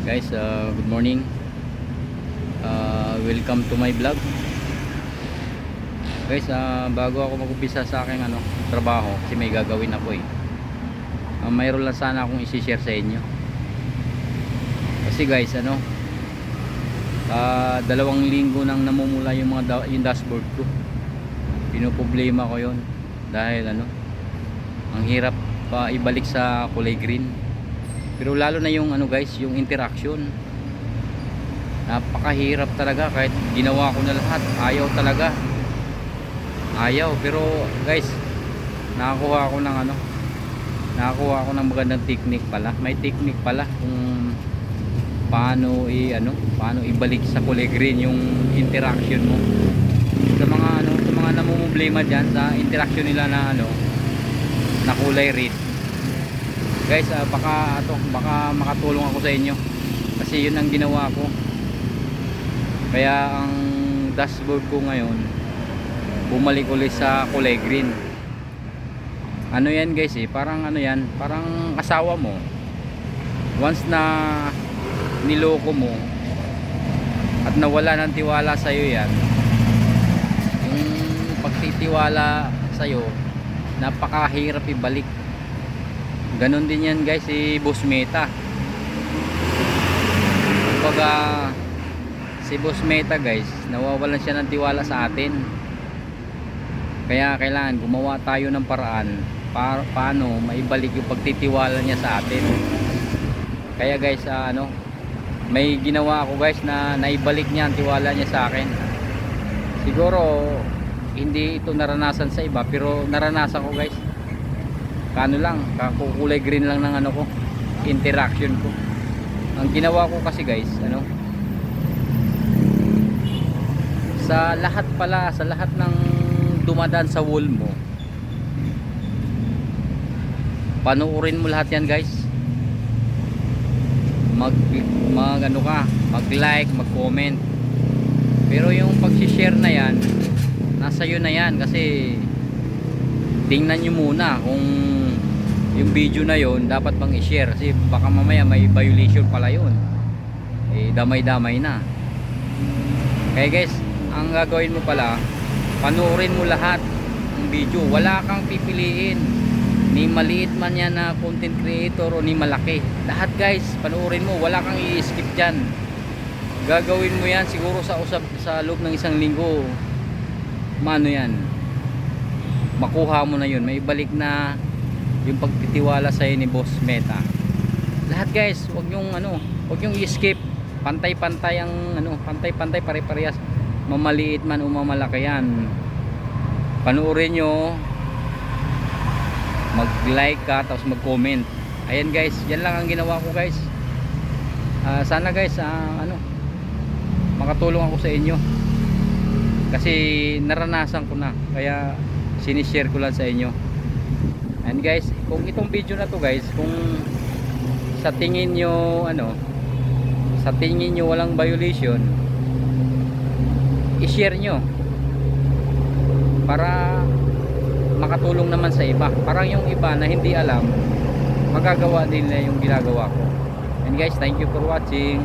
Guys, uh, good morning. Uh, welcome to my vlog. Guys, uh, bago ako mag-umpisa sa aking ano, trabaho kasi may gagawin ako eh. Uh, mayroon lang sana akong isi-share sa inyo. Kasi guys, ano, uh, dalawang linggo nang namumula yung mga da- yung dashboard ko. Pinoproblema ko 'yon dahil ano, ang hirap pa ibalik sa kulay green. Pero lalo na yung ano guys, yung interaction. Napakahirap talaga kahit ginawa ko na lahat. Ayaw talaga. Ayaw. Pero guys, nakakuha ako ng ano, nakakuha ako ng magandang technique pala. May technique pala kung paano i ano, paano ibalik sa kulay green yung interaction mo. Sa mga ano, sa mga namumblema diyan sa interaction nila na ano, na kulay red guys ah, baka ato baka makatulong ako sa inyo. Kasi yun ang ginawa ko. Kaya ang dashboard ko ngayon bumalik ulit sa kulay green. Ano yan guys eh? Parang ano yan? Parang asawa mo. Once na niloko mo at nawala ng tiwala sa iyo yan yung pagtitiwala sa iyo napakahirap ibalik ganon din yan guys si Boss Meta. Kumbaga si Boss Meta guys nawawalan siya ng tiwala sa atin. Kaya kailangan gumawa tayo ng paraan para, paano maibalik yung pagtitiwala niya sa atin. Kaya guys ah, ano may ginawa ako guys na naibalik niya ang tiwala niya sa akin. Siguro hindi ito naranasan sa iba pero naranasan ko guys kano lang kakukulay green lang ng ano ko interaction ko. Ang ginawa ko kasi guys ano sa lahat pala sa lahat ng dumadaan sa wall mo panuorin mo lahat yan guys. Mag, mag ano ka mag like mag comment pero yung pag-share na yan nasa iyo na yan kasi tingnan nyo muna kung yung video na yon dapat bang i-share kasi baka mamaya may violation pala yun. Eh damay-damay na. Kaya guys. Ang gagawin mo pala panuorin mo lahat ng video. Wala kang pipiliin. Ni maliit man yan na content creator o ni malaki. Lahat guys panuorin mo. Wala kang i-skip dyan. Gagawin mo yan siguro sa usap sa loob ng isang linggo. Mano yan makuha mo na yun. May balik na yung pagtitiwala sa ni Boss Meta. Lahat guys wag yung ano wag yung i-skip. Pantay-pantay ang ano pantay-pantay pare-parehas. Mamaliit man o mamalaki yan. Panuorin nyo. Mag-like ka tapos mag-comment. Ayan guys yan lang ang ginawa ko guys. Ah, sana guys ah, ano makatulong ako sa inyo. Kasi naranasan ko na. Kaya sinishare ko lang sa inyo. And guys kung itong video na to guys kung sa tingin nyo ano sa tingin nyo walang violation i-share nyo. Para makatulong naman sa iba. Parang yung iba na hindi alam magagawa nila yung ginagawa ko. And guys thank you for watching